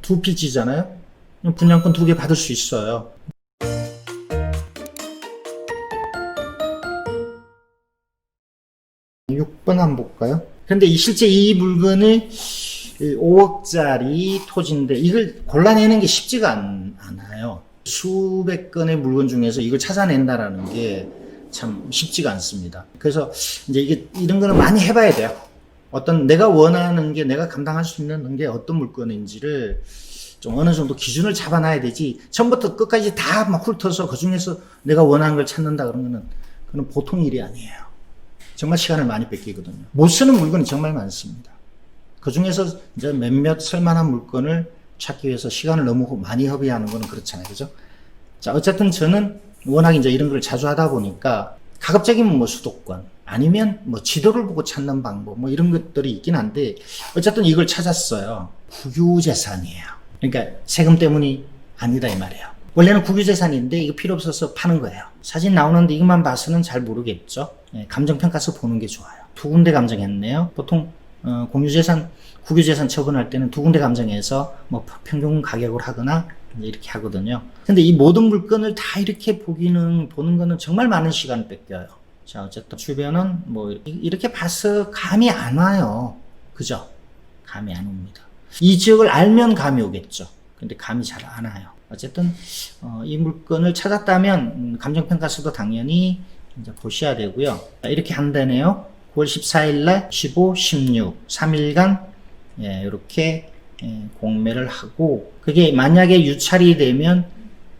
두 필지잖아요. 분양권 두 개 받을 수 있어요. 육번 한번 볼까요? 근데 이 실제 이 물건이 5억짜리 토지인데 이걸 골라내는 게 쉽지가 않, 않아요. 수백 건의 물건 중에서 이걸 찾아낸다라는 게 참 쉽지가 않습니다. 그래서 이제 이게 이런 거는 많이 해봐야 돼요. 어떤 내가 원하는 게 내가 감당할 수 있는 게 어떤 물건인지를 좀 어느 정도 기준을 잡아놔야 되지. 처음부터 끝까지 다 막 훑어서 그 중에서 내가 원하는 걸 찾는다 거는 그는 보통 일이 아니에요. 정말 시간을 많이 뺏기거든요. 못 쓰는 물건이 정말 많습니다. 그 중에서 이제 몇몇 쓸만한 물건을 찾기 위해서 시간을 너무 많이 허비하는 거는 그렇잖아요. 그죠? 자, 어쨌든 저는 워낙 이제 이런 걸 자주 하다 보니까 가급적이면 뭐 수도권 아니면 뭐 지도를 보고 찾는 방법 뭐 이런 것들이 있긴 한데 어쨌든 이걸 찾았어요. 국유재산이에요. 그러니까 세금 때문이 아니다 이 말이에요. 원래는 국유재산인데 이거 필요 없어서 파는 거예요. 사진 나오는데 이것만 봐서는 잘 모르겠죠. 예, 감정평가서 보는 게 좋아요. 두 군데 감정했네요. 보통 어, 공유재산, 국유재산 처분할 때는 두 군데 감정해서 뭐 평균 가격을 하거나 이렇게 하거든요. 근데 이 모든 물건을 다 이렇게 보기는 보는 거는 정말 많은 시간을 뺏겨요. 자, 어쨌든 주변은 뭐 이- 이렇게 봐서 감이 안 와요. 그죠? 감이 안 옵니다. 이 지역을 알면 감이 오겠죠. 근데 감이 잘 안 와요. 어쨌든 어, 이 물건을 찾았다면 음, 감정평가서도 당연히 이제 보셔야 되고요. 자, 이렇게 한다네요. 9월 14일 날 15, 16, 3일간 예, 이렇게 예, 공매를 하고 그게 만약에 유찰이 되면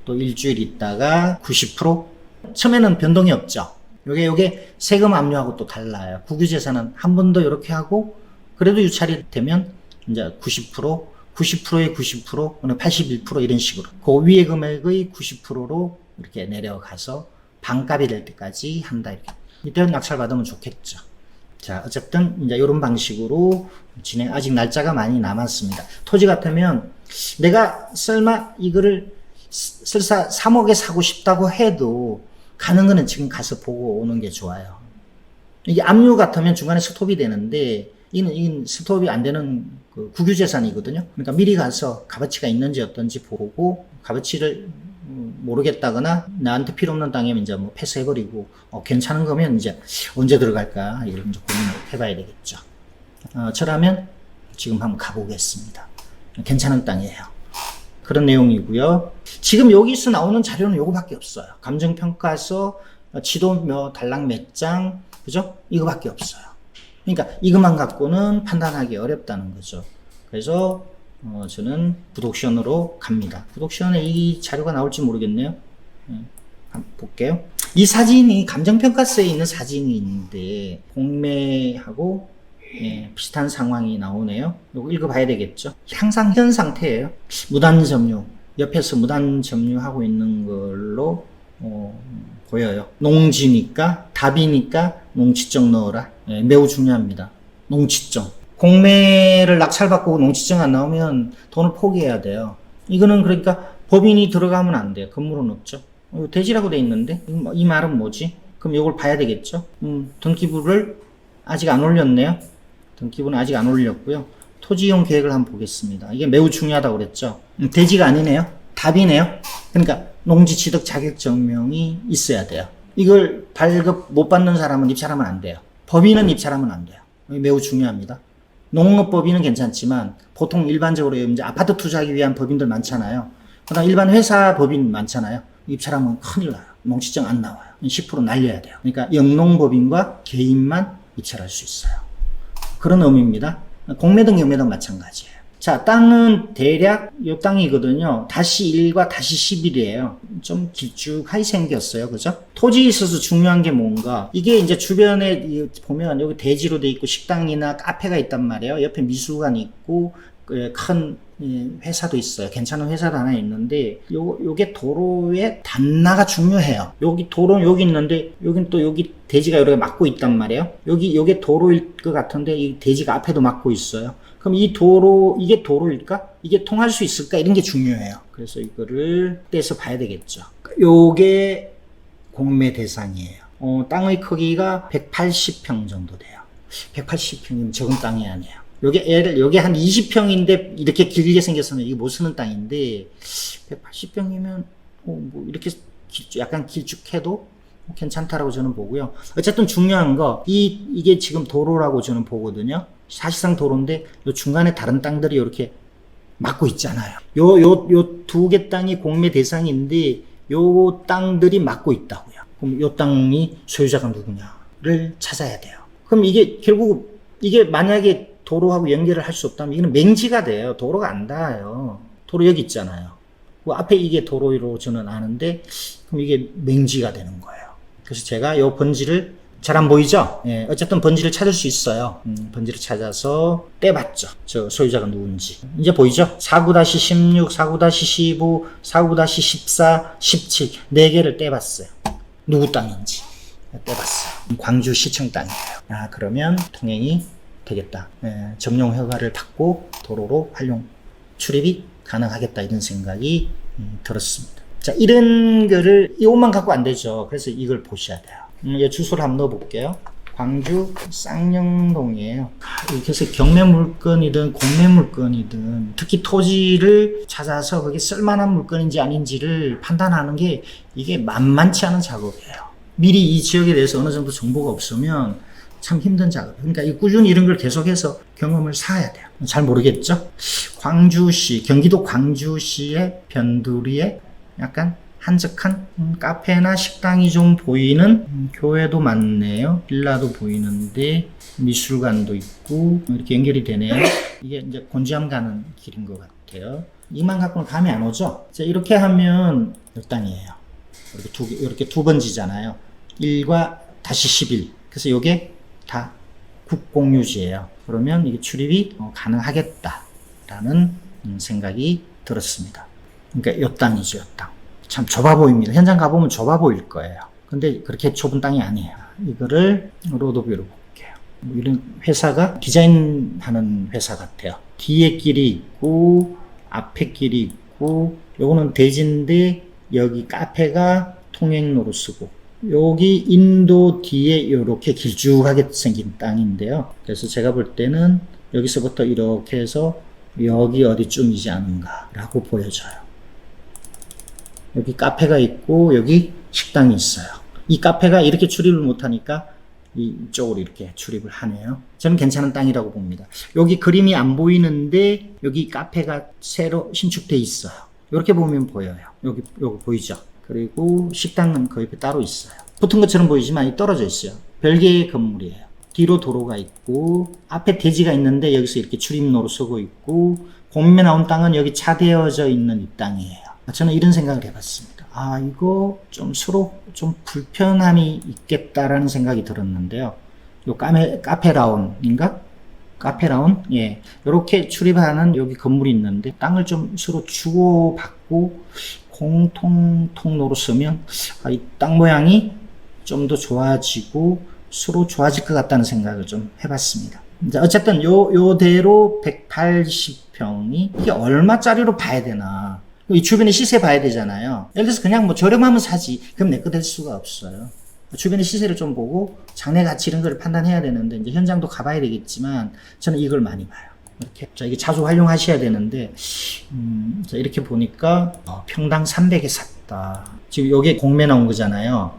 또 일주일 있다가 90% 처음에는 변동이 없죠. 요게 요게 세금 압류하고 또 달라요. 국유재산은 한 번 더 이렇게 하고 그래도 유찰이 되면 이제 90% 90%의 90% 오늘 81% 이런 식으로 그 위의 금액의 90%로 이렇게 내려가서 반값이 될 때까지 한다 이렇게 이때는 낙찰 받으면 좋겠죠. 자, 어쨌든 이제 이런 방식으로 진행 아직 날짜가 많이 남았습니다. 토지 같으면 내가 설마 이거를 스- 설사 3억에 사고 싶다고 해도 가는 거는 지금 가서 보고 오는 게 좋아요. 이게 압류 같으면 중간에 스톱이 되는데 이는, 이는 스톱이 안 되는 그 국유재산이거든요. 그러니까 미리 가서 값어치가 있는지 어떤지 보고 값어치를 음, 모르겠다거나 나한테 필요 없는 땅이면 이제 뭐 패스해버리고 어, 괜찮은 거면 이제 언제 들어갈까 이런 고민을 해봐야 되겠죠. 어, 저라면 지금 한번 가보겠습니다. 괜찮은 땅이에요. 그런 내용이고요. 지금 여기서 나오는 자료는 요거밖에 없어요. 감정평가서, 어, 지도 몇 달랑 몇 장, 그죠? 이거밖에 없어요. 그러니까 이것만 갖고는 판단하기 어렵다는 거죠. 그래서 어, 저는 부독션으로 갑니다. 부독션에 이 자료가 나올지 모르겠네요. 예, 한번 볼게요. 이 사진이 감정평가서에 있는 사진이 있는데 공매하고 예, 비슷한 상황이 나오네요. 이거 읽어봐야 되겠죠. 항상 현 상태예요. 무단 점유 옆에서 무단 점유하고 있는 걸로 어, 보여요. 농지니까 답이니까 농지증 넣어라. 예, 매우 중요합니다. 농지증. 공매를 낙찰받고 농지증 안 나오면 돈을 포기해야 돼요. 이거는 그러니까 법인이 들어가면 안 돼요. 건물은 없죠. 어, 돼지라고 돼 있는데 이, 말은 뭐지? 그럼 이걸 봐야 되겠죠. 음, 등기부를 아직 안 올렸네요. 등기부는 아직 안 올렸고요. 토지 이용 계획을 한번 보겠습니다. 이게 매우 중요하다고 그랬죠. 음, 돼지가 아니네요. 답이네요. 그러니까 농지 취득 자격 증명이 있어야 돼요. 이걸 발급 못 받는 사람은 입찰하면 안 돼요. 법인은 입찰하면 안 돼요. 매우 중요합니다. 농업법인은 괜찮지만 보통 일반적으로 이제 아파트 투자하기 위한 법인들 많잖아요. 그다음 일반 회사 법인 많잖아요. 입찰하면 큰일 나요. 농지증 안 나와요. 10% 날려야 돼요. 그러니까 영농법인과 개인만 입찰할 수 있어요. 그런 의미입니다. 공매등 경매등 마찬가지예요. 자, 땅은 대략 요 땅이거든요. 다시 1과 다시 11이에요. 좀 길쭉하게 생겼어요. 그죠? 토지에 있어서 중요한 게 뭔가 이게 이제 주변에 이 보면 여기 대지로 돼 있고 식당이나 카페가 있단 말이에요. 옆에 미술관이 있고 그 큰 이, 회사도 있어요. 괜찮은 회사도 하나 있는데 요 요게 도로의 단나가 중요해요. 여기 도로 여기 있는데 여긴 또 여기 대지가 이렇게 막고 있단 말이에요. 여기 요게 도로일 것 같은데 이 대지가 앞에도 막고 있어요. 그럼 이 도로 이게 도로일까? 이게 통할 수 있을까? 이런 게 중요해요. 그래서 이거를 떼서 봐야 되겠죠. 요게 공매 대상이에요. 어, 땅의 크기가 180평 정도 돼요. 180평이면 적은 땅이 아니에요. 요게 요게 한 20평인데 이렇게 길게 생겼으면 이게 못 쓰는 땅인데 180평이면 뭐 이렇게 길- 약간 길쭉해도 괜찮다라고 저는 보고요. 어쨌든 중요한 거, 이, 이게 지금 도로라고 저는 보거든요. 사실상 도로인데, 요 중간에 다른 땅들이 이렇게 막고 있잖아요. 요, 요, 요 두 개 땅이 공매 대상인데, 요 땅들이 막고 있다고요. 그럼 요 땅이 소유자가 누구냐를 찾아야 돼요. 그럼 이게 결국, 이게 만약에 도로하고 연결을 할 수 없다면 이거는 맹지가 돼요. 도로가 안 닿아요. 도로 여기 있잖아요. 그 앞에 이게 도로로 저는 아는데, 그럼 이게 맹지가 되는 거예요. 그래서 제가 요 번지를 잘 안 보이죠? 예, 어쨌든 번지를 찾을 수 있어요. 음, 번지를 찾아서 떼봤죠. 저 소유자가 누군지. 이제 보이죠? 49-16, 49-15, 49-14, 17. 네 개를 떼봤어요. 누구 땅인지. 떼봤어요. 광주시청 땅이에요. 아, 그러면 통행이 되겠다. 예, 점용 허가를 받고 도로로 활용, 출입이 가능하겠다. 이런 생각이 음, 들었습니다. 자, 이런 거를, 이것만 갖고 안 되죠. 그래서 이걸 보셔야 돼요. 음, 이 주소를 한번 넣어볼게요. 광주 쌍용동이에요. 해서 경매 물건이든 공매 물건이든 특히 토지를 찾아서 그게 쓸만한 물건인지 아닌지를 판단하는 게 이게 만만치 않은 작업이에요. 미리 이 지역에 대해서 어느 정도 정보가 없으면 참 힘든 작업. 그러니까 이 꾸준히 이런 걸 계속해서 경험을 쌓아야 돼요. 잘 모르겠죠? 광주시, 경기도 광주시의 변두리에 약간 한적한 음, 카페나 식당이 좀 보이는 음, 교회도 많네요. 빌라도 보이는데 미술관도 있고 이렇게 연결이 되네요. 이게 이제 곤지암 가는 길인 것 같아요. 이만 갖고는 감이 안 오죠? 자, 이렇게 하면 몇 땅이에요? 이렇게 두, 개- 이렇게 두 번지잖아요. 1과 다시 11. 그래서 이게 다 국공유지예요. 그러면 이게 출입이 어, 가능하겠다라는 음, 생각이 들었습니다. 그러니까 요 땅이죠, 요 땅. 참 좁아 보입니다. 현장 가보면 좁아 보일 거예요. 근데 그렇게 좁은 땅이 아니에요. 이거를 로드뷰로 볼게요. 뭐 이런 회사가 디자인하는 회사 같아요. 뒤에 길이 있고, 앞에 길이 있고, 요거는 대지인데, 여기 카페가 통행로로 쓰고, 여기 인도 뒤에 이렇게 길쭉하게 생긴 땅인데요. 그래서 제가 볼 때는 여기서부터 이렇게 해서 여기 어디쯤이지 않은가라고 보여져요. 여기 카페가 있고 여기 식당이 있어요. 이 카페가 이렇게 출입을 못하니까 이쪽으로 이렇게 출입을 하네요. 저는 괜찮은 땅이라고 봅니다. 여기 그림이 안 보이는데 여기 카페가 새로 신축돼 있어요. 이렇게 보면 보여요. 여기 여기 보이죠? 그리고 식당은 그 옆에 따로 있어요. 붙은 것처럼 보이지만 이 떨어져 있어요. 별개의 건물이에요. 뒤로 도로가 있고 앞에 대지가 있는데 여기서 이렇게 출입로로 쓰고 있고 공매 나온 땅은 여기 차대어져 있는 이 땅이에요. 저는 이런 생각을 해봤습니다. 아 이거 좀 서로 좀 불편함이 있겠다라는 생각이 들었는데요. 요 카페 카페라운인가? 카페라운 예 이렇게 출입하는 여기 건물이 있는데 땅을 좀 서로 주고받고 공통 통로로 쓰면 아, 이땅 모양이 좀 더 좋아지고 서로 좋아질 것 같다는 생각을 좀 해봤습니다. 이제 어쨌든 요 요대로 180평이 이게 얼마짜리로 봐야 되나? 이 주변에 시세 봐야 되잖아요. 예를 들어서 그냥 뭐 저렴하면 사지. 그럼 내 거 될 수가 없어요. 주변의 시세를 좀 보고 장래 가치 이런 걸 판단해야 되는데 이제 현장도 가봐야 되겠지만 저는 이걸 많이 봐요. 이렇게 자 이게 자주 활용하셔야 되는데 음, 자, 이렇게 보니까 어, 평당 300에 샀다. 지금 여기 공매 나온 거잖아요.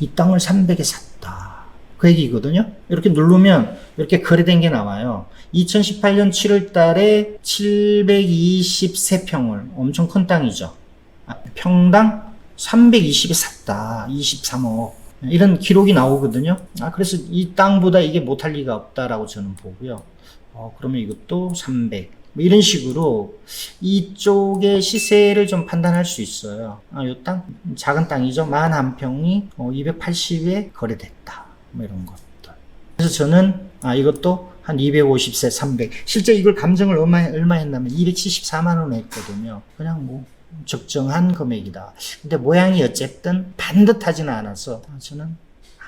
이 땅을 300에 샀다. 그 얘기거든요. 이렇게 누르면 이렇게 거래된 게 나와요. 2018년 7월 달에 723평을 엄청 큰 땅이죠. 아, 평당 320에 샀다. 23억. 이런 기록이 나오거든요. 아, 그래서 이 땅보다 이게 못할 리가 없다라고 저는 보고요. 어, 그러면 이것도 300. 뭐 이런 식으로 이쪽의 시세를 좀 판단할 수 있어요. 아, 요 땅, 작은 땅이죠. 41평이 어, 280에 거래됐다. 뭐 이런 것들. 그래서 저는, 아, 이것도 한 250세 300. 실제 이걸 감정을 얼마, 얼마 했냐면 274만원 했거든요. 그냥 뭐, 적정한 금액이다. 근데 모양이 어쨌든 반듯하지는 않아서 저는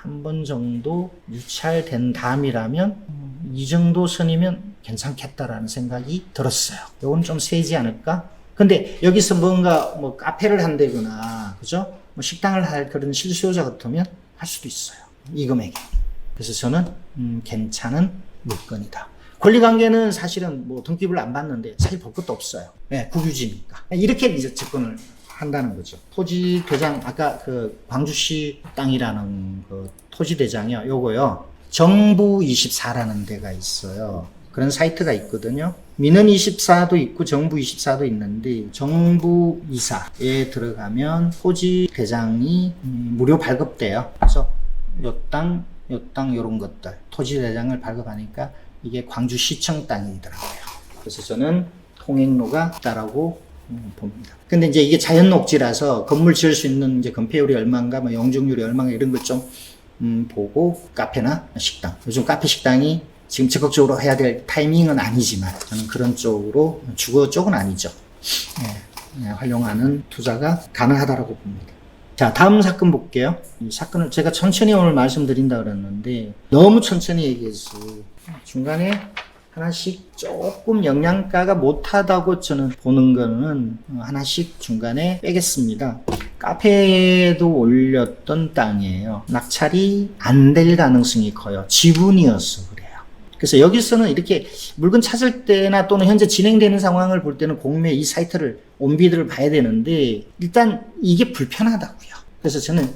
한 번 정도 유찰된 다음이라면 음, 이 정도 선이면 괜찮겠다라는 생각이 들었어요. 이건 좀 세지 않을까? 근데 여기서 뭔가 뭐 카페를 한다거나 그죠? 뭐 식당을 할 그런 실수요자 같으면 할 수도 있어요. 이 금액에. 그래서 저는 음, 괜찮은 물건이다. 권리관계는 사실은 뭐 등기부를 안 받는데 사실 볼 것도 없어요. 네, 국유지니까. 이렇게 이제 접근을 한다는 거죠. 토지 대장 아까 그 광주시 땅이라는 그 토지 대장이요. 요거요. 정부 24라는 데가 있어요. 그런 사이트가 있거든요. 민원 24도 있고 정부 24도 있는데 정부 이사에 들어가면 토지 대장이 음, 무료 발급돼요. 그래서 요 땅, 요 땅 요런 것들 토지 대장을 발급하니까 이게 광주시청 땅이더라고요. 그래서 저는 통행로가 있다라고 음, 봅니다. 근데 이제 이게 자연 녹지라서 건물 지을 수 있는 이제 건폐율이 얼마인가, 뭐 영중률이 얼마인가 이런 걸좀 음, 보고 카페나 식당. 요즘 카페 식당이 지금 적극적으로 해야 될 타이밍은 아니지만 저는 그런 쪽으로 주거 쪽은 아니죠. 예, 예, 활용하는 투자가 가능하다라고 봅니다. 자, 다음 사건 볼게요. 이 사건을 제가 천천히 오늘 말씀드린다 그랬는데 너무 천천히 얘기해서 중간에 하나씩 조금 영양가가 못하다고 저는 보는 거는 하나씩 중간에 빼겠습니다. 카페에도 올렸던 땅이에요. 낙찰이 안 될 가능성이 커요. 지분이어서 그래요. 그래서 여기서는 이렇게 물건 찾을 때나 또는 현재 진행되는 상황을 볼 때는 공매 이 사이트를 온비드를 봐야 되는데 일단 이게 불편하다고요. 그래서 저는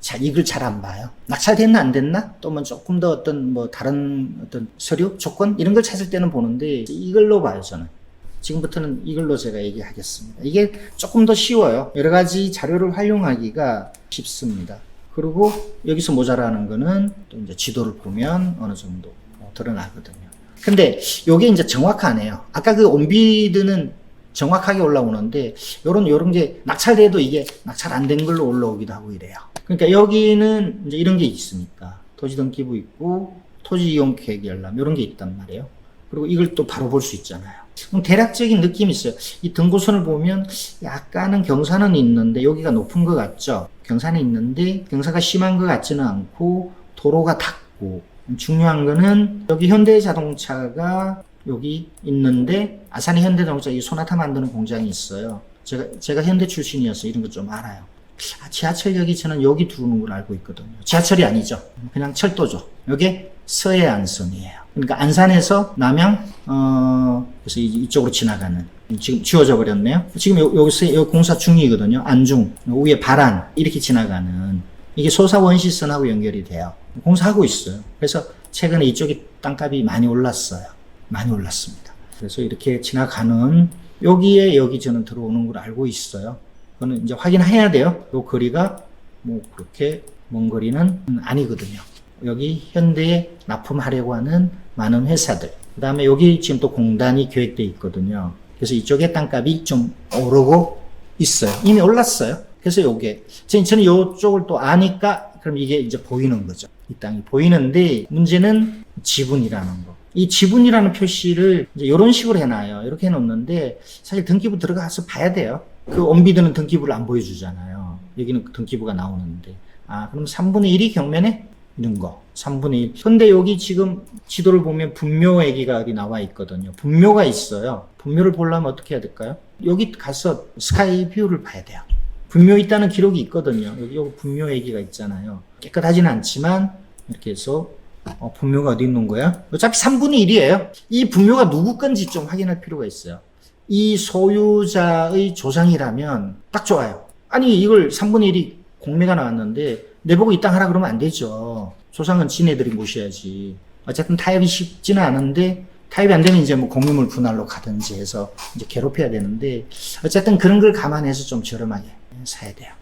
자, 이걸 잘 안 봐요. 낙찰됐나 안 됐나? 또 뭐 조금 더 어떤 뭐 다른 어떤 서류 조건 이런 걸 찾을 때는 보는데 이걸로 봐요 저는. 지금부터는 이걸로 제가 얘기하겠습니다. 이게 조금 더 쉬워요. 여러 가지 자료를 활용하기가 쉽습니다. 그리고 여기서 모자라는 거는 또 이제 지도를 보면 어느 정도 어, 드러나거든요. 근데 요게 이제 정확하네요. 아까 그 온비드는 정확하게 올라오는데 요런 요런 게 낙찰돼도 이게 낙찰 안 된 걸로 올라오기도 하고 이래요. 그러니까 여기는 이제 이런 게 있으니까 토지 등기부 있고 토지 이용 계획 열람 이런 게 있단 말이에요. 그리고 이걸 또 바로 볼 수 있잖아요. 그럼 대략적인 느낌이 있어요. 이 등고선을 보면 약간은 경사는 있는데 여기가 높은 것 같죠? 경사는 있는데 경사가 심한 것 같지는 않고 도로가 닿고 중요한 거는 여기 현대자동차가 여기 있는데 아산의 현대자동차 이 소나타 만드는 공장이 있어요. 제가 제가 현대 출신이어서 이런 거 좀 알아요. 아, 지하철역이 저는 여기 들어오는 걸 알고 있거든요. 지하철이 아니죠. 그냥 철도죠. 여기 서해안선이에요. 그러니까 안산에서 남양, 어, 그래서 이- 이쪽으로 지나가는. 지금 지워져 버렸네요. 지금 요, 여기서 여기 공사 중이거든요. 안중, 위에 바란, 이렇게 지나가는. 이게 소사 원시선하고 연결이 돼요. 공사하고 있어요. 그래서 최근에 이쪽이 땅값이 많이 올랐어요. 많이 올랐습니다. 그래서 이렇게 지나가는, 여기에 여기 저는 들어오는 걸 알고 있어요. 그거는 이제 확인해야 돼요. 요 거리가 뭐 그렇게 먼 거리는 아니거든요. 여기 현대에 납품하려고 하는 많은 회사들. 그 다음에 여기 지금 또 공단이 계획돼 있거든요. 그래서 이쪽에 땅값이 좀 오르고 있어요. 이미 올랐어요. 그래서 요게. 저는 요쪽을 또 아니까 그럼 이게 이제 보이는 거죠. 이 땅이 보이는데 문제는 지분이라는 거. 이 지분이라는 표시를 이제 이런 식으로 해놔요. 이렇게 해놓는데 사실 등기부 들어가서 봐야 돼요. 그 온비드는 등기부를 안 보여주잖아요. 여기는 등기부가 나오는데. 아, 그럼 3분의 1이 경매네? 이런 거. 3분의 1. 근데 여기 지금 지도를 보면 분묘액이가 여기 나와 있거든요. 분묘가 있어요. 분묘를 보려면 어떻게 해야 될까요? 여기 가서 스카이 뷰를 봐야 돼요. 분묘 있다는 기록이 있거든요. 여기, 여기 분묘액이가 있잖아요. 깨끗하지는 않지만 이렇게 해서 어, 분묘가 어디 있는 거야? 어차피 3분의 1이에요. 이 분묘가 누구 건지 좀 확인할 필요가 있어요. 이 소유자의 조상이라면 딱 좋아요. 아니 이걸 3분의 1이 공매가 나왔는데 내보고 이 땅 하라 그러면 안 되죠. 조상은 지네들이 모셔야지. 어쨌든 타협이 쉽지는 않은데 타협이 안 되면 이제 뭐 공유물 분할로 가든지 해서 이제 괴롭혀야 되는데 어쨌든 그런 걸 감안해서 좀 저렴하게 사야 돼요.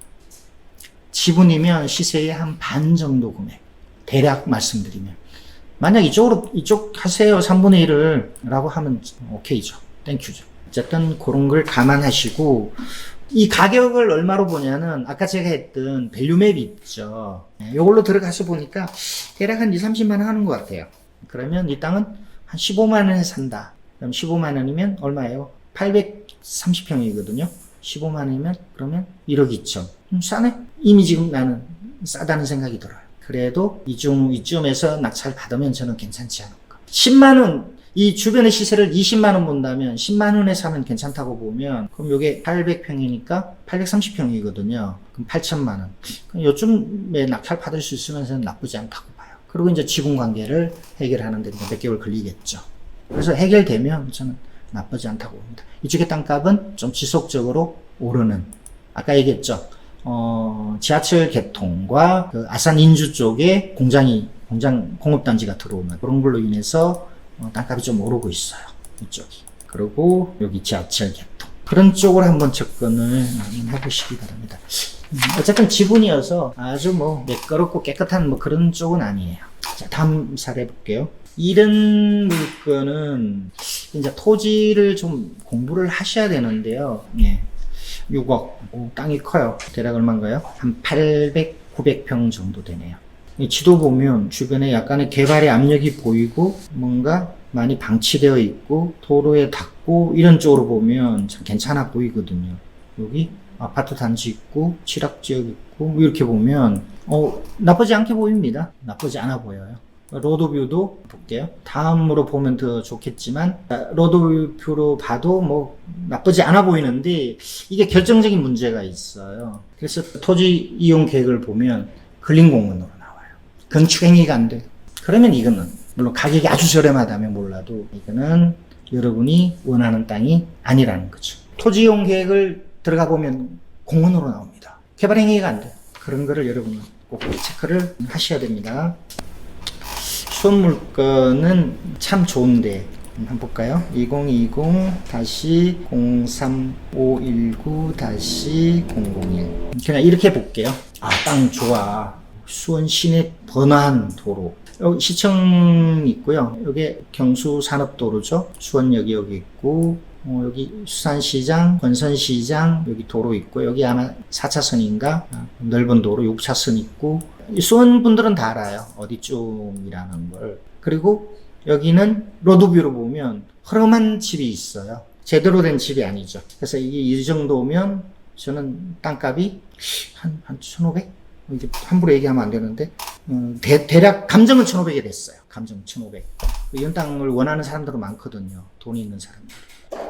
지분이면 시세의 한 반 정도 금액. 대략 말씀드리면. 만약 이쪽으로, 이쪽 하세요. 3분의 1을. 라고 하면 오케이죠. 땡큐죠. 어쨌든 그런 걸 감안하시고, 이 가격을 얼마로 보냐는 아까 제가 했던 밸류맵이 있죠. 네, 이걸로 들어가서 보니까 대략 한 2, 30만 원 하는 것 같아요. 그러면 이 땅은 한 15만 원에 산다. 그럼 15만 원이면 얼마예요? 830평이거든요. 15만 원이면 그러면 1억 2천. 음, 싸네? 이미 지금 나는 싸다는 생각이 들어요. 그래도 이중, 이쯤에서 낙찰 받으면 저는 괜찮지 않을까. 10만 원, 이 주변의 시세를 20만 원 본다면 10만 원에 사면 괜찮다고 보면 그럼 요게 800평이니까 830평이거든요. 그럼 8천만 원. 그럼 요쯤에 낙찰 받을 수 있으면 저는 나쁘지 않다고 봐요. 그리고 이제 지분 관계를 해결하는 데 몇 개월 걸리겠죠. 그래서 해결되면 저는 나쁘지 않다고 봅니다. 이쪽의 땅값은 좀 지속적으로 오르는 아까 얘기했죠. 어, 지하철 개통과 그 아산 인주 쪽에 공장이 공장 공업단지가 들어오는 그런 걸로 인해서 어, 땅값이 좀 오르고 있어요. 이쪽이. 그리고 여기 지하철 개통. 그런 쪽으로 한번 접근을 해보시기 바랍니다. 음, 어쨌든 지분이어서 아주 뭐 매끄럽고 깨끗한 뭐 그런 쪽은 아니에요. 자, 다음 사례 볼게요. 이런 물건은 이제 토지를 좀 공부를 하셔야 되는데요. 예. 6억. 오, 땅이 커요. 대략 얼마인가요? 한 800, 900평 정도 되네요. 이 지도 보면 주변에 약간의 개발의 압력이 보이고 뭔가 많이 방치되어 있고 도로에 닿고 이런 쪽으로 보면 참 괜찮아 보이거든요. 여기 아파트 단지 있고 취락 지역 있고 뭐 이렇게 보면 어 나쁘지 않게 보입니다. 나쁘지 않아 보여요. 로드뷰도 볼게요. 다음으로 보면 더 좋겠지만 아, 로드뷰로 봐도 뭐 나쁘지 않아 보이는데 이게 결정적인 문제가 있어요. 그래서 토지 이용 계획을 보면 근린공원으로 나와요. 건축 행위가 안 돼. 그러면 이거는 물론 가격이 아주 저렴하다면 몰라도 이거는 여러분이 원하는 땅이 아니라는 거죠. 토지 이용 계획을 들어가 보면 공원으로 나옵니다. 개발 행위가 안 돼. 그런 거를 여러분은 꼭 체크를 하셔야 됩니다. 수원 물건은 참 좋은데 한번 볼까요? 2020 다시 03519 다시 001 그냥 이렇게 볼게요. 아 땅 좋아. 수원 시내 번화한 도로. 여기 시청 있고요. 여기 경수 산업도로죠. 수원역이 여기 있고 어, 여기 수산시장, 권선시장, 여기 도로 있고, 여기 아마 4차선인가? 넓은 도로 6차선 있고, 이 수원 분들은 다 알아요. 어디 쪽이라는 걸. 그리고 여기는 로드뷰로 보면 허름한 집이 있어요. 제대로 된 집이 아니죠. 그래서 이게 이 정도면 저는 땅값이 한, 한 1,500? 이게 함부로 얘기하면 안 되는데, 음, 대, 대략 감정은 1,500이 됐어요. 감정 1,500. 이런 땅을 원하는 사람들은 많거든요. 돈이 있는 사람들.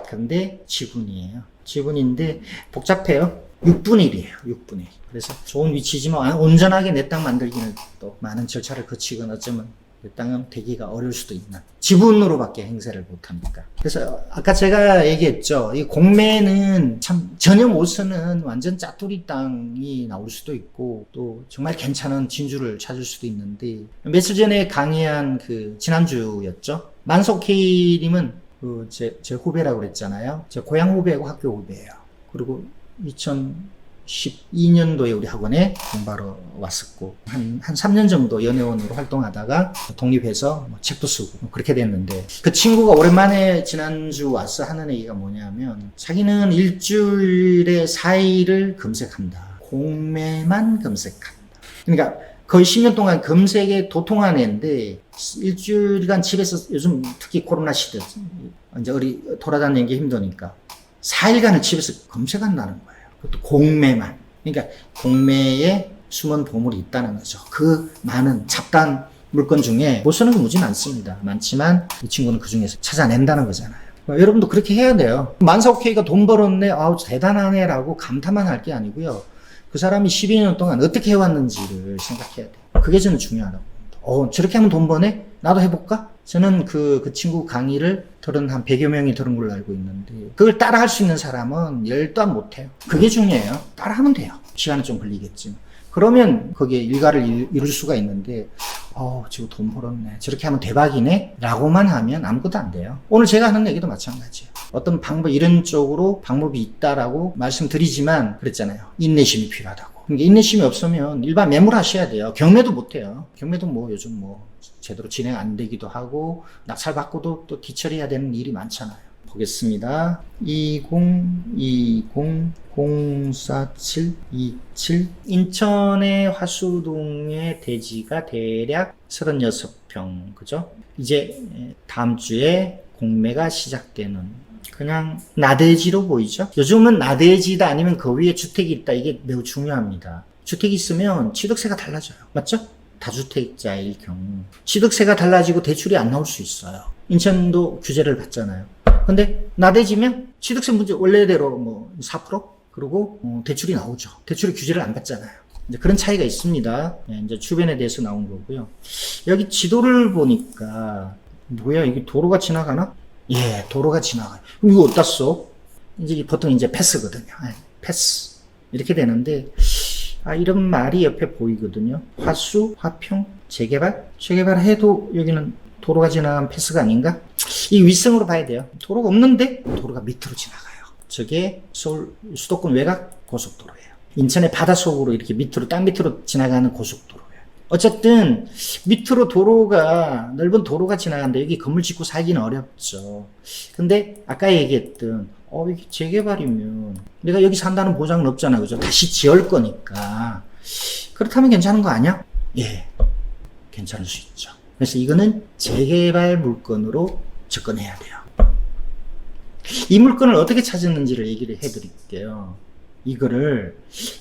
근데 지분이에요. 지분인데 복잡해요. 6분의 1이에요. 6분의 1. 그래서 좋은 위치지만 온전하게 내 땅 만들기는 또 많은 절차를 거치거나 어쩌면 내 땅은 되기가 어려울 수도 있는 지분으로밖에 행세를 못합니까. 그래서 아까 제가 얘기했죠. 이 공매는 참 전혀 못 쓰는 완전 짜투리 땅이 나올 수도 있고 또 정말 괜찮은 진주를 찾을 수도 있는데 며칠 전에 강의한 그 지난주였죠. 만석희님은 그 제 제 후배라고 그랬잖아요. 제 고향 후배고 학교 후배예요. 그리고 2012년도에 우리 학원에 공부하러 왔었고 한, 한 3년 정도 연애원으로 활동하다가 독립해서 뭐 책도 쓰고 뭐 그렇게 됐는데 그 친구가 오랜만에 지난주 와서 하는 얘기가 뭐냐면 자기는 일주일에 4일을 검색한다. 공매만 검색한다. 그러니까 거의 10년 동안 검색에 도통한 애인데 일주일간 집에서 요즘 특히 코로나 시대 이제 어리 돌아다니는 게 힘드니까 4일간을 집에서 검색한다는 거예요. 그것도 공매만. 그러니까 공매에 숨은 보물이 있다는 거죠. 그 많은 잡단 물건 중에 못 쓰는 거 무지 많습니다. 많지만 이 친구는 그 중에서 찾아낸다는 거잖아요. 어, 여러분도 그렇게 해야 돼요. 만사 오케이가 돈 벌었네, 아우 대단하네라고 감탄만 할 게 아니고요. 그 사람이 12년 동안 어떻게 해왔는지를 생각해야 돼요. 그게 저는 중요하다고. 어, 저렇게 하면 돈 버네? 나도 해볼까? 저는 그, 그 친구 강의를 들은 한 100여 명이 들은 걸로 알고 있는데, 그걸 따라 할 수 있는 사람은 열도 안 못해요. 그게 중요해요. 따라 하면 돼요. 시간은 좀 걸리겠지만. 그러면 거기에 일가를 일- 이룰 수가 있는데, 어, 지금 돈 벌었네. 저렇게 하면 대박이네? 라고만 하면 아무것도 안 돼요. 오늘 제가 하는 얘기도 마찬가지예요. 어떤 방법, 이런 쪽으로 방법이 있다라고 말씀드리지만, 그랬잖아요. 인내심이 필요하다고. 그러니까 인내심이 없으면 일반 매물 하셔야 돼요. 경매도 못해요. 경매도 뭐 요즘 뭐 제대로 진행 안 되기도 하고, 낙찰 받고도 또 뒤처리해야 되는 일이 많잖아요. 보겠습니다. 2020 047 27 인천의 화수동의 대지가 대략 36평 그죠? 이제 다음 주에 공매가 시작되는 그냥 나대지로 보이죠? 요즘은 나대지다 아니면 그 위에 주택이 있다 이게 매우 중요합니다. 주택이 있으면 취득세가 달라져요. 맞죠? 다주택자일 경우 취득세가 달라지고 대출이 안 나올 수 있어요. 인천도 규제를 받잖아요. 근데 나대지면 취득세 문제 원래대로 뭐 4% 그리고 어, 대출이 나오죠. 대출이 규제를 안 받잖아요. 이제 그런 차이가 있습니다. 네, 이제 주변에 대해서 나온 거고요. 여기 지도를 보니까 뭐야 이게 도로가 지나가나? 예, 도로가 지나가요. 그럼 이거 어디다 써? 이제 보통 이제 패스거든요. 예, 패스 이렇게 되는데 아 이런 말이 옆에 보이거든요. 화수, 화평, 재개발, 재개발해도 여기는 도로가 지나간 패스가 아닌가? 이 윗성으로 봐야 돼요. 도로가 없는데 도로가 밑으로 지나가요. 저게 서울 수도권 외곽 고속도로예요. 인천의 바닷속으로 이렇게 밑으로 땅 밑으로 지나가는 고속도로예요. 어쨌든 밑으로 도로가 넓은 도로가 지나가는데 여기 건물 짓고 살기는 어렵죠. 근데 아까 얘기했던 어 이게 재개발이면 내가 여기 산다는 보장은 없잖아, 그죠? 다시 지을 거니까 그렇다면 괜찮은 거 아니야? 예, 괜찮을 수 있죠. 그래서 이거는 재개발 물건으로 접근해야 돼요. 이 물건을 어떻게 찾았는지를 얘기를 해드릴게요. 이거를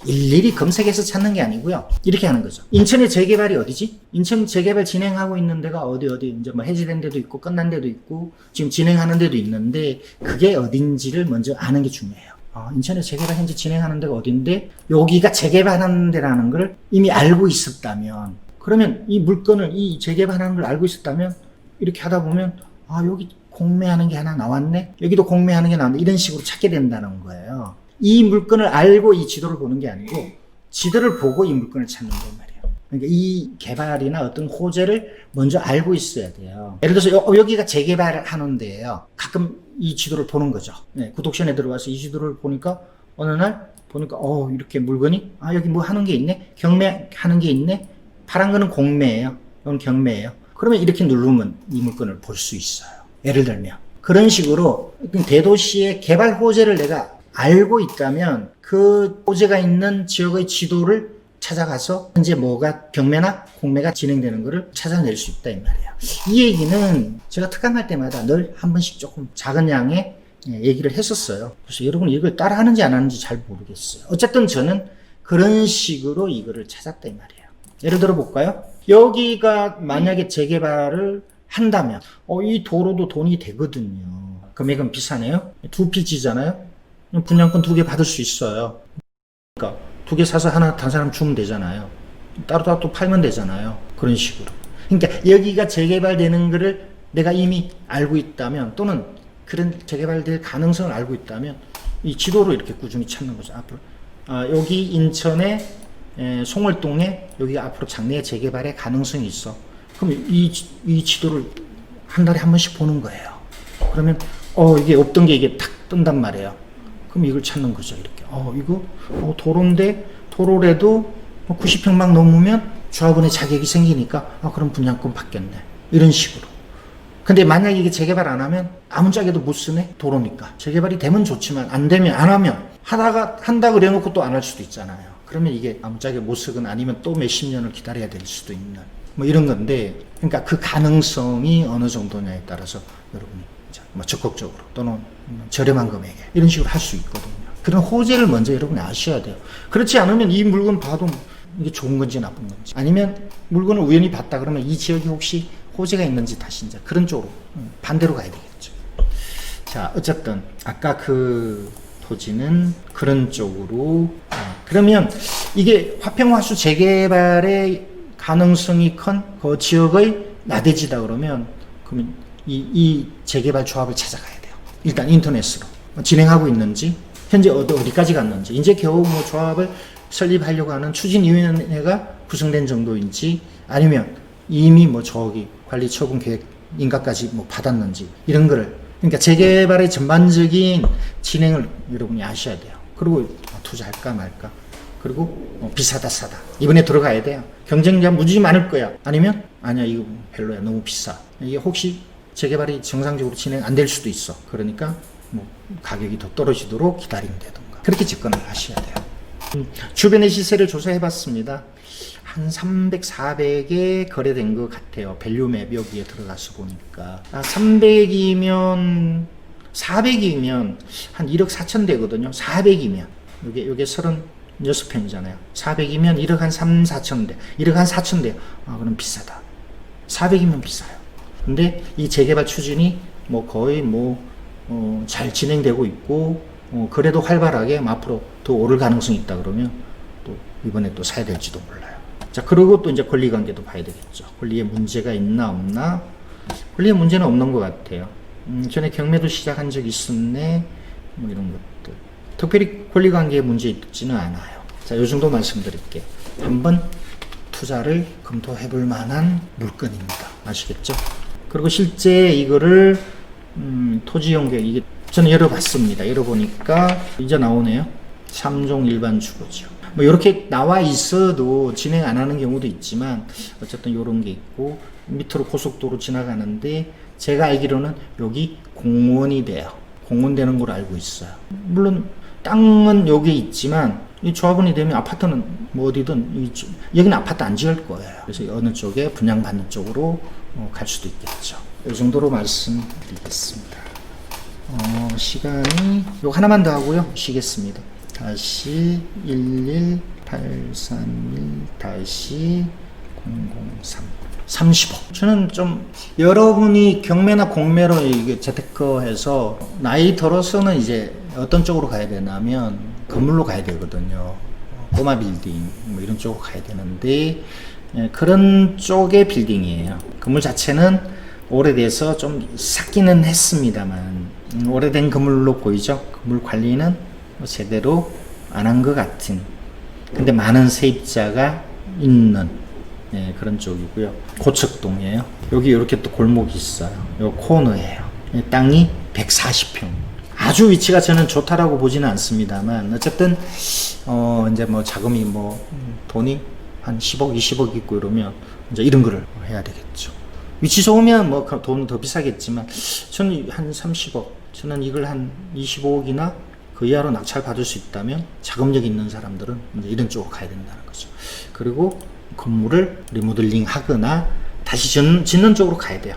일일이 검색해서 찾는 게 아니고요. 이렇게 하는 거죠. 인천의 재개발이 어디지? 인천 재개발 진행하고 있는 데가 어디 어디 이제 뭐 해제된 데도 있고 끝난 데도 있고 지금 진행하는 데도 있는데 그게 어딘지를 먼저 아는 게 중요해요. 어, 인천에 재개발 현재 진행하는 데가 어딘데 여기가 재개발하는 데라는 걸 이미 알고 있었다면 그러면 이 물건을 이 재개발하는 걸 알고 있었다면 이렇게 하다 보면 아 여기 공매하는 게 하나 나왔네 여기도 공매하는 게 나왔네 이런 식으로 찾게 된다는 거예요 이 물건을 알고 이 지도를 보는 게 아니고 지도를 보고 이 물건을 찾는 거 말이에요 그러니까 이 개발이나 어떤 호재를 먼저 알고 있어야 돼요 예를 들어서 여, 여기가 재개발을 하는 데예요 가끔 이 지도를 보는 거죠 네, 구독션에 들어가서 이 지도를 보니까 어느 날 보니까 어 이렇게 물건이 아 여기 뭐 하는 게 있네 경매하는 게 있네 파란 거는 공매예요. 이건 경매예요. 그러면 이렇게 누르면 이 물건을 볼 수 있어요. 예를 들면 그런 식으로 대도시의 개발 호재를 내가 알고 있다면 그 호재가 있는 지역의 지도를 찾아가서 현재 뭐가 경매나 공매가 진행되는 것을 찾아낼 수 있다 이 말이에요. 이 얘기는 제가 특강할 때마다 늘 한 번씩 조금 작은 양의 예, 얘기를 했었어요. 그래서 여러분 이걸 따라 하는지 안 하는지 잘 모르겠어요. 어쨌든 저는 그런 식으로 이거를 찾았다 이 말이에요. 예를 들어 볼까요? 여기가 만약에 재개발을 한다면 어, 이 도로도 돈이 되거든요. 금액은 비싸네요. 두 필지잖아요. 분양권 두 개 받을 수 있어요. 그러니까 두 개 사서 하나 단 사람 주면 되잖아요. 따로따로 또 팔면 되잖아요. 그런 식으로. 그러니까 여기가 재개발되는 거를 내가 이미 알고 있다면 또는 그런 재개발될 가능성을 알고 있다면 이 지도로 이렇게 꾸준히 찾는 거죠. 앞으로 아, 여기 인천에 에, 송월동에 여기가 앞으로 장래 재개발의 가능성이 있어. 그럼 이, 지- 이 지도를 한 달에 한 번씩 보는 거예요. 그러면 어 이게 없던 게 이게 탁 뜬단 말이에요. 그럼 이걸 찾는 거죠. 이렇게 어 이거 어, 도로인데 도로래도 90평막 넘으면 조합원의 자격이 생기니까 아 그럼 분양권 받겠네. 이런 식으로. 근데 만약에 이게 재개발 안 하면 아무 짝에도 못 쓰네 도로니까 재개발이 되면 좋지만 안 되면 안 하면 하다가 한다 그래놓고 또 안 할 수도 있잖아요 그러면 이게 아무 짝에 못 쓰건 아니면 또 몇십 년을 기다려야 될 수도 있는 뭐 이런 건데 그러니까 그 가능성이 어느 정도냐에 따라서 여러분이 뭐 적극적으로 또는 저렴한 금액에 이런 식으로 할 수 있거든요 그런 호재를 먼저 여러분이 아셔야 돼요 그렇지 않으면 이 물건 봐도 이게 좋은 건지 나쁜 건지 아니면 물건을 우연히 봤다 그러면 이 지역이 혹시 호재가 있는지 다시 이제 그런 쪽으로 음, 반대로 가야 되겠죠. 자, 어쨌든 아까 그 토지는 그런 쪽으로 어, 그러면 이게 화평화수 재개발의 가능성이 큰 그 지역의 나대지다 그러면 그러면 이, 이 재개발 조합을 찾아가야 돼요. 일단 인터넷으로 진행하고 있는지 현재 어디 어디 까지 갔는지 이제 겨우 뭐 조합을 설립하려고 하는 추진위원회가 구성된 정도인지 아니면 이미 뭐 저기 관리 처분 계획 인가까지 뭐 받았는지 이런 거를 그러니까 재개발의 전반적인 진행을 여러분이 아셔야 돼요. 그리고 어, 투자할까 말까. 그리고 어, 비싸다 싸다. 이번에 들어가야 돼요. 경쟁자 무지 많을 거야. 아니면 아니야 이거 별로야 너무 비싸. 이게 혹시 재개발이 정상적으로 진행 안 될 수도 있어. 그러니까 뭐 가격이 더 떨어지도록 기다린다던가 그렇게 접근을 하셔야 돼요. 음, 주변의 시세를 조사해 봤습니다. 한 300, 400에 거래된 것 같아요. 밸류맵 여기에 들어가서 보니까. 아, 300이면, 400이면 한 1억 4천 되거든요. 400이면. 요게, 요게 36평이잖아요. 400이면 1억 한 3, 4천 대. 1억 한 4천 대. 아, 그럼 비싸다. 400이면 비싸요. 근데 이 재개발 추진이 뭐 거의 뭐, 어, 잘 진행되고 있고, 어, 그래도 활발하게 앞으로 더 오를 가능성이 있다 그러면 또 이번에 또 사야 될지도 몰라요. 자, 그리고 또 이제 권리 관계도 봐야 되겠죠. 권리에 문제가 있나 없나. 권리에 문제는 없는 것 같아요. 음, 전에 경매도 시작한 적 있었네. 뭐 이런 것들. 특별히 권리 관계에 문제 있지는 않아요. 자, 요 정도 말씀드릴게요. 한번 투자를 검토해 볼 만한 물건입니다. 아시겠죠? 그리고 실제 이거를 음, 토지용 계획 이게 저는 열어봤습니다. 열어보니까 이제 나오네요. 3종 일반 주거죠. 뭐 이렇게 나와 있어도 진행 안 하는 경우도 있지만 어쨌든 이런 게 있고 밑으로 고속도로 지나가는데 제가 알기로는 여기 공원이 돼요. 공원 되는 걸 알고 있어요. 물론 땅은 여기 있지만 이 조합원이 되면 아파트는 뭐 어디든 여기는 아파트 안 지을 거예요. 그래서 어느 쪽에 분양받는 쪽으로 어, 갈 수도 있겠죠. 이 정도로 말씀드리겠습니다. 어, 시간이 요 하나만 더 하고요. 쉬겠습니다. 다시 11831 다시 003 30억. 저는 좀 여러분이 경매나 공매로 이게 재테크해서 나이 들어서는 이제 어떤 쪽으로 가야 되냐면 건물로 가야 되거든요. 꼬마 빌딩 뭐 이런 쪽으로 가야 되는데 예, 그런 쪽의 빌딩이에요. 건물 자체는 오래돼서 좀 삭기는 했습니다만 음, 오래된 건물로 보이죠. 건물 관리는 뭐 제대로 안 한 것 같은. 근데 많은 세입자가 있는 예, 그런 쪽이고요. 고척동이에요. 여기 이렇게 또 골목이 있어요. 요 코너예요. 이 땅이 140평. 아주 위치가 저는 좋다라고 보지는 않습니다만 어쨌든 어 이제 뭐 자금이 뭐 음, 돈이 한 10억, 20억 있고 이러면 이제 이런 거를 해야 되겠죠. 위치 좋으면 뭐 돈 더 비싸겠지만 저는 한 30억, 저는 이걸 한 25억이나 그 이하로 낙찰 받을 수 있다면 자금력 있는 사람들은 이런 쪽으로 가야 된다는 거죠. 그리고 건물을 리모델링 하거나 다시 짓는 쪽으로 가야 돼요.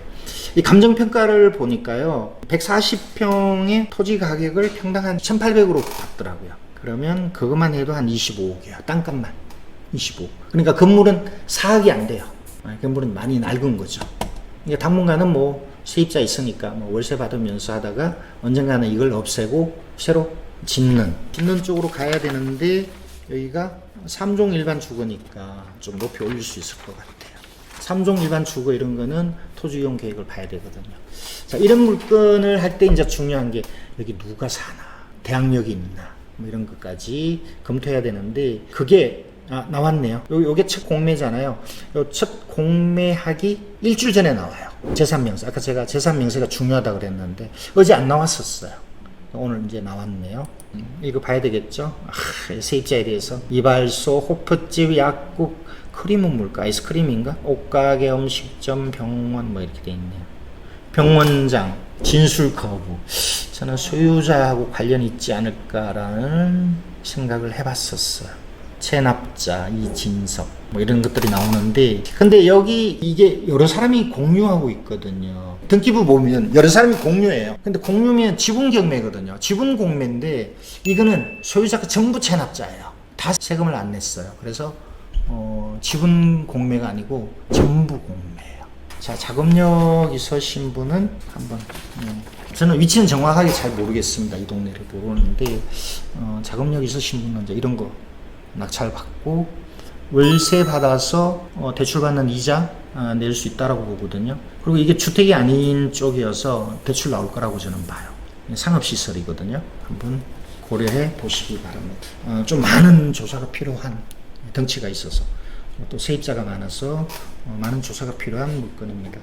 이 감정평가를 보니까요, 140평의 토지 가격을 평당 한 1,800으로 받더라고요. 그러면 그것만 해도 한 25억이에요. 땅값만. 25. 그러니까 건물은 4억이 안 돼요. 아, 건물은 많이 낡은 거죠. 그러니까 당분간은 뭐 세입자 있으니까 뭐 월세 받으면서 하다가 언젠가는 이걸 없애고 새로 짓는 짓는 쪽으로 가야 되는데 여기가 3종 일반 주거니까 좀 높이 올릴 수 있을 것 같아요. 3종 일반 주거 이런 거는 토지 이용 계획을 봐야 되거든요. 자, 이런 물건을 할 때 이제 중요한 게 여기 누가 사나, 대항력이 있나, 뭐 이런 것까지 검토해야 되는데 그게 아, 나왔네요. 요, 요게 첫 공매잖아요. 요 첫 공매하기 일주일 전에 나와요. 재산명세. 아까 제가 재산명세가 중요하다 그랬는데 어제 안 나왔었어요. 오늘 이제 나왔네요. 음, 이거 봐야 되겠죠? 아, 세입자에 대해서 이발소, 호프집, 약국, 크림은 뭘까? 아이스크림인가? 옷가게, 음식점, 병원 뭐 이렇게 돼 있네요. 병원장, 진술 거부. 저는 소유자하고 관련이 있지 않을까라는 생각을 해봤었어요. 체납자, 이진석, 뭐 이런 것들이 나오는데, 근데 여기 이게 여러 사람이 공유하고 있거든요. 등기부 보면 여러 사람이 공유해요. 근데 공유면 지분 경매거든요. 지분 공매인데, 이거는 소유자가 전부 체납자예요. 다 세금을 안 냈어요. 그래서, 어, 지분 공매가 아니고 전부 공매예요. 자, 자금력 있으신 분은 한번, 음, 저는 위치는 정확하게 잘 모르겠습니다. 이 동네를 모르는데, 어, 자금력 있으신 분은 이제 이런 거 낙찰 받고, 월세 받아서 어, 대출 받는 이자 아, 낼 수 있다라고 보거든요. 그리고 이게 주택이 아닌 쪽이어서 대출 나올 거라고 저는 봐요. 상업시설이거든요. 한번 고려해 보시기 바랍니다. 어, 좀 많은 조사가 필요한 덩치가 있어서 또 세입자가 많아서 어, 많은 조사가 필요한 물건입니다.